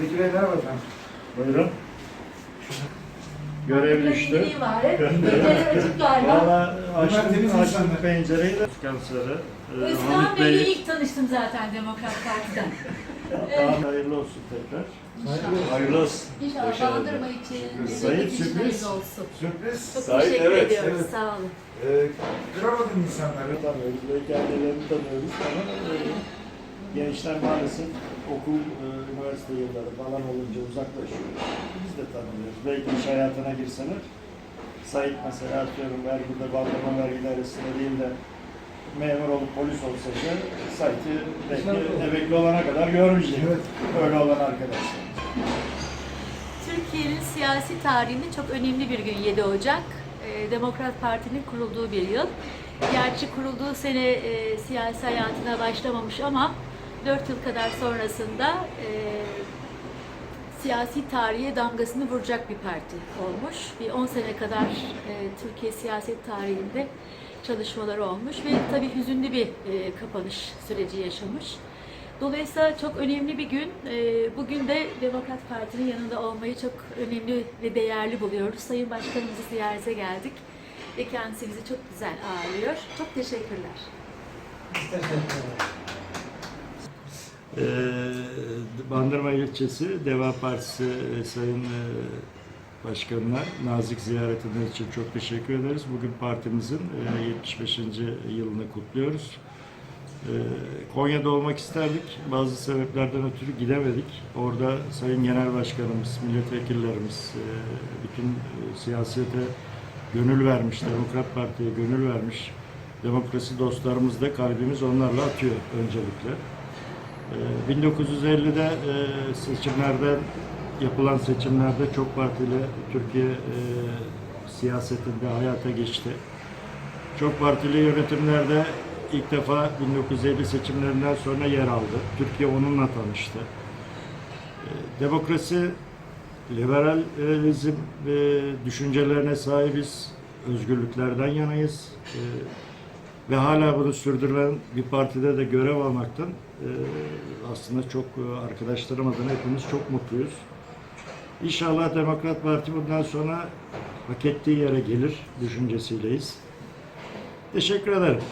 Evet. Zeki Bey merhaba efendim. Buyurun. Görev düştü. İyi var. Pencere açık galiba. Valla Bunlar temiz açtım, insanlar. pencereyi de. Kanseri. Ee, Özkan Hamit Bey'le Bey. ilk tanıştım zaten Demokrat Parti'den. Daha hayırlı olsun tekrar. İnşallah. Hayırlı olsun. İnşallah geldin. bandırma için, Sayın sürpriz. olsun. Sürpriz. Çok Sayın, teşekkür evet, ediyoruz. evet. Sağ olun. Ee, kıramadın insanları. Tanıyoruz, belki ailelerini tanıyoruz ama e, gençler maalesef okul, e, üniversite yılları falan olunca uzaklaşıyor. Biz de tanımıyoruz. Belki iş hayatına girseler, Sait mesela atıyorum vergide, bandırma vergi dairesinde değil de memur olup polis olsaydı Sait'i belki emekli olana kadar görmeyecek. Evet. Öyle olan arkadaşlar. Türkiye'nin siyasi tarihinde çok önemli bir gün 7 Ocak. Ee, Demokrat Parti'nin kurulduğu bir yıl. Gerçi kurulduğu sene e, siyasi hayatına başlamamış ama 4 yıl kadar sonrasında e, siyasi tarihe damgasını vuracak bir parti olmuş. Bir 10 sene kadar e, Türkiye siyaset tarihinde çalışmaları olmuş ve tabii hüzünlü bir e, kapanış süreci yaşamış. Dolayısıyla çok önemli bir gün. E, bugün de Demokrat Parti'nin yanında olmayı çok önemli ve değerli buluyoruz. Sayın Başkanımızı ziyarete geldik ve kendisi bizi çok güzel ağırlıyor. Çok teşekkürler. Ee, Bandırma ilçesi Deva Partisi e, Sayın e, Başkanına nazik ziyaretiniz için çok teşekkür ederiz. Bugün partimizin e, 75. yılını kutluyoruz. Ee, Konya'da olmak isterdik. Bazı sebeplerden ötürü gidemedik. Orada Sayın Genel Başkanımız, milletvekillerimiz, e, bütün e, siyasete gönül vermiş, Demokrat Parti'ye gönül vermiş. Demokrasi dostlarımız da kalbimiz onlarla atıyor öncelikle. Ee, 1950'de e, seçimlerde yapılan seçimlerde çok partili Türkiye e, siyasetinde hayata geçti. Çok partili yönetimlerde ilk defa 1950 seçimlerinden sonra yer aldı. Türkiye onunla tanıştı. Ee, Demokrasi, liberalizm ve düşüncelerine sahibiz. Özgürlüklerden yanayız. Ve hala bunu sürdürülen bir partide de görev almaktan e, aslında çok e, arkadaşlarım adına hepimiz çok mutluyuz. İnşallah Demokrat Parti bundan sonra hak ettiği yere gelir düşüncesiyleyiz. Teşekkür ederim.